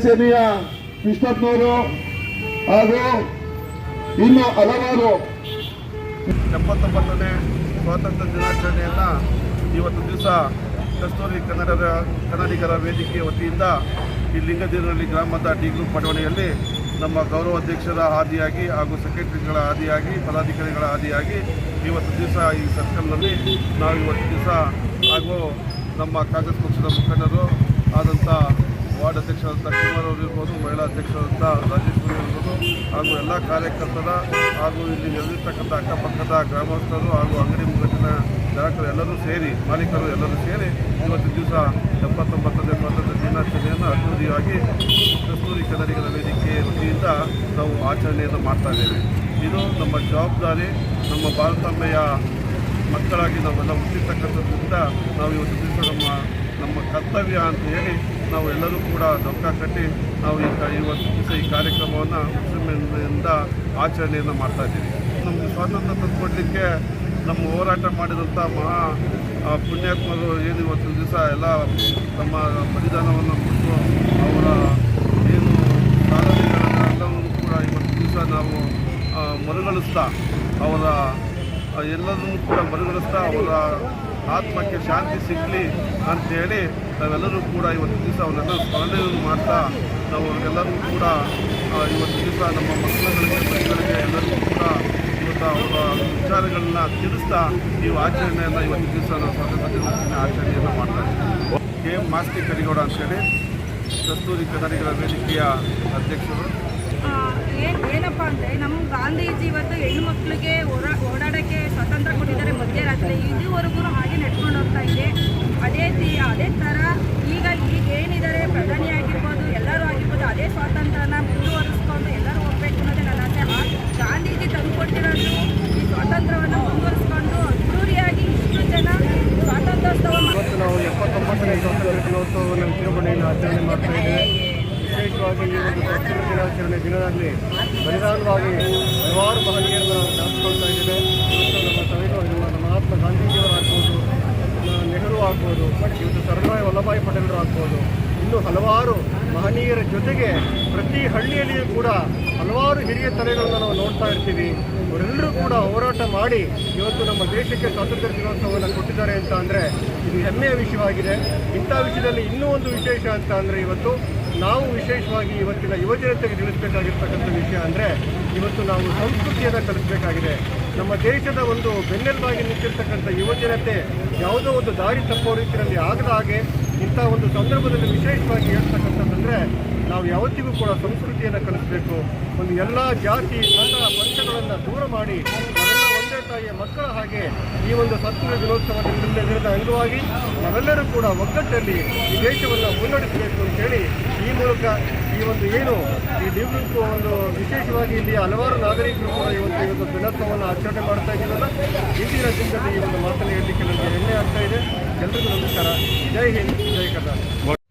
ಸೇನೆಯ ಕೃಷ್ಣಪ್ಪನವರು ಹಾಗೂ ಇನ್ನು ಹಲವಾರು ಎಪ್ಪತ್ತೊಂಬತ್ತನೇ ಸ್ವಾತಂತ್ರ್ಯ ದಿನಾಚರಣೆಯನ್ನು ಇವತ್ತು ದಿವಸ ಕಸ್ತೂರಿ ಕನ್ನಡದ ಕನ್ನಡಿಗರ ವೇದಿಕೆ ವತಿಯಿಂದ ಈ ಲಿಂಗದಿರಳ್ಳಿ ಗ್ರಾಮದ ಡಿ ಗ್ರೂಪ್ ಬಡಾವಣೆಯಲ್ಲಿ ನಮ್ಮ ಗೌರವ ಅಧ್ಯಕ್ಷರ ಆದಿಯಾಗಿ ಹಾಗೂ ಸೆಕ್ರೆಟರಿಗಳ ಆದಿಯಾಗಿ ಪದಾಧಿಕಾರಿಗಳ ಆದಿಯಾಗಿ ಇವತ್ತು ದಿವಸ ಈ ಸರ್ಕಲ್ನಲ್ಲಿ ನಾವು ಇವತ್ತು ದಿವಸ ಹಾಗೂ ನಮ್ಮ ಕಾಂಗ್ರೆಸ್ ಪಕ್ಷದ ಮುಖಂಡರು ಆದಂಥ ವಾರ್ಡ್ ಅಧ್ಯಕ್ಷರಾದಂಥ ಕುಮಾರ್ ಅವರು ಇರ್ಬೋದು, ಮಹಿಳಾ ಅಧ್ಯಕ್ಷರಾದಂಥ ರಾಜೇಶ್ವರಿ ಇರ್ಬೋದು, ಹಾಗೂ ಎಲ್ಲ ಕಾರ್ಯಕರ್ತರ ಹಾಗೂ ಇಲ್ಲಿ ನೆರೆದಿರ್ತಕ್ಕಂಥ ಅಕ್ಕಪಕ್ಕದ ಗ್ರಾಮಸ್ಥರು ಹಾಗೂ ಅಂಗಡಿ ಮುಗ್ಗಟ್ಟಿನ ಗ್ರಾಹಕರು ಎಲ್ಲರೂ ಸೇರಿ, ಮಾಲೀಕರು ಎಲ್ಲರೂ ಸೇರಿ ಇವತ್ತು ದಿವಸ ಎಪ್ಪತ್ತೊಂಬತ್ತನೇ ಸ್ವಾತಂತ್ರ್ಯ ದಿನಾಚರಣೆಯನ್ನು ಅದ್ದೂರಿಯಾಗಿ ಕಸ್ತೂರಿ ಕನ್ನಡಿಗರ ವೇದಿಕೆ ವತಿಯಿಂದ ನಾವು ಆಚರಣೆಯನ್ನು ಮಾಡ್ತಾ ಇದ್ದೇವೆ. ಇದು ನಮ್ಮ ಜವಾಬ್ದಾರಿ, ನಮ್ಮ ಭಾರತಮ್ಮೆಯ ಮಕ್ಕಳಾಗಿ ನಾವೆಲ್ಲ ಹುಟ್ಟಿರ್ತಕ್ಕಂಥದ್ರಿಂದ ನಾವು ಇವತ್ತು ದಿವಸ ನಮ್ಮ ನಮ್ಮ ಕರ್ತವ್ಯ ಅಂತ ಹೇಳಿ ನಾವು ಎಲ್ಲರೂ ಕೂಡ ಡೊಕ್ಕ ಕಟ್ಟಿ ನಾವು ಈ ವರ್ಷ ಇವತ್ತು ದಿವಸ ಈ ಕಾರ್ಯಕ್ರಮವನ್ನು ಹುಚ್ಚುಮೆಯಿಂದ ಆಚರಣೆಯನ್ನು ಮಾಡ್ತಾ ಇದ್ದೀವಿ. ನಮಗೆ ಸ್ವಾತಂತ್ರ್ಯ ತಂದುಕೊಡ್ಲಿಕ್ಕೆ ನಮ್ಮ ಹೋರಾಟ ಮಾಡಿದಂಥ ಮಹಾ ಪುಣ್ಯಾತ್ಮರು ಏನು ಇವತ್ತು ದಿವಸ ಎಲ್ಲ ತಮ್ಮ ಬಲಿದಾನವನ್ನು ಕೊಟ್ಟು ಅವರ ಏನು ಸಾಧನೆಗಳನ್ನೆಲ್ಲವನ್ನು ಕೂಡ ಇವತ್ತು ದಿವಸ ನಾವು ಮರುಗಳಿಸ್ತಾ ಅವರ ಎಲ್ಲರನ್ನೂ ಕೂಡ ಮರುಗಳಿಸ್ತಾ ಅವರ ಆತ್ಮಕ್ಕೆ ಶಾಂತಿ ಸಿಗಲಿ ಅಂತೇಳಿ ನಾವೆಲ್ಲರೂ ಕೂಡ ಇವತ್ತು ದಿವಸ ಅವನ್ನೆಲ್ಲ ಸ್ಮರಣೆಯನ್ನು ಮಾಡ್ತಾ ನಾವು ಅವರೆಲ್ಲರೂ ಕೂಡ ಇವತ್ತು ದಿವಸ ನಮ್ಮ ಮಕ್ಕಳುಗಳಿಗೆ ಮಕ್ಕಳಿಗೆ ಎಲ್ಲರಿಗೂ ಕೂಡ ಇವತ್ತು ಅವರ ವಿಚಾರಗಳನ್ನ ತಿಳಿಸ್ತಾ ಈ ಆಚರಣೆಯನ್ನು ಇವತ್ತು ದಿವಸ ನಾವು ಸ್ವಾತಂತ್ರ್ಯ ಆಚರಣೆಯನ್ನು ಮಾಡ್ತಾ ಇದ್ದೀವಿ. ಕೆ ಎಂ ಮಾಸ್ತಿ ಕರಿಗೌಡ ಅಂತೇಳಿ, ಕಸ್ತೂರಿ ಕನ್ನಡಿಗರ ವೇದಿಕೆಯ ಅಧ್ಯಕ್ಷರು ಆ, ಏನ್ ಏನಪ್ಪ ಅಂದರೆ ನಮ್ಮ ಗಾಂಧೀಜಿ ಇವತ್ತು ಹೆಣ್ಣು ಮಕ್ಕಳಿಗೆ ಓಡಾ ಓಡಾಡೋಕ್ಕೆ ಸ್ವಾತಂತ್ರ್ಯ ಕೊಟ್ಟಿದ್ದಾರೆ ಮಧ್ಯರಾತ್ರಿ. ಇದುವರೆಗೂ ಹಾಗೆ ನಡ್ಕೊಂಡು ಹೋಗ್ತಾ ಇದೆ. ಅದೇ ಅದೇ ಥರ ಈಗ ಈಗ ಏನಿದ್ದಾರೆ, ಪ್ರಧಾನಿ ಆಗಿರ್ಬೋದು, ಎಲ್ಲರೂ ಆಗಿರ್ಬೋದು, ಅದೇ ಸ್ವಾತಂತ್ರ್ಯನ ಮುಂದುವರಿಸ್ಕೊಂಡು ಎಲ್ಲರೂ ಹೋಗ್ಬೇಕು ಅನ್ನೋದೇ ನನ್ನ ಆಸೆ. ಗಾಂಧೀಜಿ ತಂದುಕೊಟ್ಟಿರೋದು ಈ ಸ್ವಾತಂತ್ರ್ಯವನ್ನು ಮುಂದುವರಿಸ್ಕೊಂಡು ಅದ್ದೂರಿಯಾಗಿ ಇಷ್ಟು ಜನ ಸ್ವಾತಂತ್ರ್ಯೋತ್ಸವ ಆಚರಣೆ ಮಾಡ್ತಾ ಇದ್ದೇವೆ. ವಿಶೇಷವಾಗಿ ಈ ಒಂದು ದಿನಾಚರಣೆ ದಿನದಲ್ಲಿ ಬಲಿದಾನವಾಗಿ ಹಲವಾರು ಮಹನೀಯರನ್ನು ನೆನೆಸ್ಕೊಳ್ತಾ ಇದ್ದೇವೆ. ನಮ್ಮ ಸಂವಿಧಾನ ನಮ್ಮ ಮಹಾತ್ಮ ಗಾಂಧೀಜಿಯವರಾಗ್ಬೋದು, ನಮ್ಮ ನೆಹರು ಆಗ್ಬೋದು ಇವತ್ತು ಸರ್ದಾರ್ ವಲ್ಲಭಾಯಿ ಪಟೇಲರು ಆಗ್ಬೋದು. ಇನ್ನೂ ಹಲವಾರು ಮಹನೀಯರ ಜೊತೆಗೆ ಪ್ರತಿ ಹಳ್ಳಿಯಲ್ಲಿಯೂ ಕೂಡ ಹಲವಾರು ಹಿರಿಯ ತಲೆಗಳನ್ನು ನಾವು ನೋಡ್ತಾ ಇರ್ತೀವಿ. ಅವರೆಲ್ಲರೂ ಕೂಡ ಹೋರಾಟ ಮಾಡಿ ಇವತ್ತು ನಮ್ಮ ದೇಶಕ್ಕೆ ಸ್ವಾತಂತ್ರ್ಯ ದಿನೋತ್ಸವವನ್ನು ಕೊಟ್ಟಿದ್ದಾರೆ ಅಂತ ಅಂದರೆ ಇದು ಹೆಮ್ಮೆಯ ವಿಷಯವಾಗಿದೆ. ಇಂಥ ವಿಷಯದಲ್ಲಿ ಇನ್ನೂ ಒಂದು ವಿಶೇಷ ಅಂತ ಅಂದರೆ ಇವತ್ತು ನಾವು ವಿಶೇಷವಾಗಿ ಇವತ್ತಿನ ಯುವಜನತೆಗೆ ತಿಳಿಸಬೇಕಾಗಿರ್ತಕ್ಕಂಥ ವಿಷಯ ಅಂದರೆ ಇವತ್ತು ನಾವು ಸಂಸ್ಕೃತಿಯನ್ನು ಕಲಿಸಬೇಕಾಗಿದೆ. ನಮ್ಮ ದೇಶದ ಒಂದು ಬೆನ್ನೆಲುಬಾಗಿ ನಿಂತಿರ್ತಕ್ಕಂಥ ಯುವಜನತೆ ಯಾವುದೋ ಒಂದು ದಾರಿ ತಪ್ಪೋ ರೀತಿಯಲ್ಲಿ ಆಗದ ಹಾಗೆ ಇಂಥ ಒಂದು ಸಂದರ್ಭದಲ್ಲಿ ವಿಶೇಷವಾಗಿ ಹೇಳ್ತಕ್ಕಂಥದ್ದಂದರೆ ನಾವು ಯಾವತ್ತಿಗೂ ಕೂಡ ಸಂಸ್ಕೃತಿಯನ್ನು ಕಲಿಸಬೇಕು. ಒಂದು ಎಲ್ಲ ಜಾತಿ, ಮತ ಪಂಚಗಳನ್ನು ದೂರ ಮಾಡಿ ತಾಯಿಯ ಮಕ್ಕಳ ಹಾಗೆ ಈ ಒಂದು ಸ್ವಾತಂತ್ರ್ಯ ದಿನೋತ್ಸವ ದಿನದ ಅಂಗವಾಗಿ ನಾವೆಲ್ಲರೂ ಕೂಡ ಒಗ್ಗಟ್ಟಲ್ಲಿ ಈ ದೇಶವನ್ನು ಮುನ್ನಡೆಸಬೇಕು ಅಂತೇಳಿ ಈ ಮೂಲಕ ಈ ಒಂದು ಏನು ಈ ನಿವೃತ್ತ ಒಂದು ವಿಶೇಷವಾಗಿ ಇಲ್ಲಿ ಹಲವಾರು ನಾಗರಿಕರು ಕೂಡ ಇವತ್ತು ಈ ಒಂದು ದಿನೋತ್ಸವವನ್ನು ಆಚರಣೆ ಮಾಡ್ತಾ ಇದ್ದೀರಲ್ಲ ಇಂದಿನ ದಿನದಲ್ಲಿ ಈ ಒಂದು ಮಾತನ್ನು ನನಗೆ ಹೆಮ್ಮೆ ಆಗ್ತಾ ಇದೆ. ಎಲ್ರಿಗೂ ನಮಸ್ಕಾರ. ಜೈ ಹಿಂದ್, ಜೈ ಕರ್ನಾಟಕ.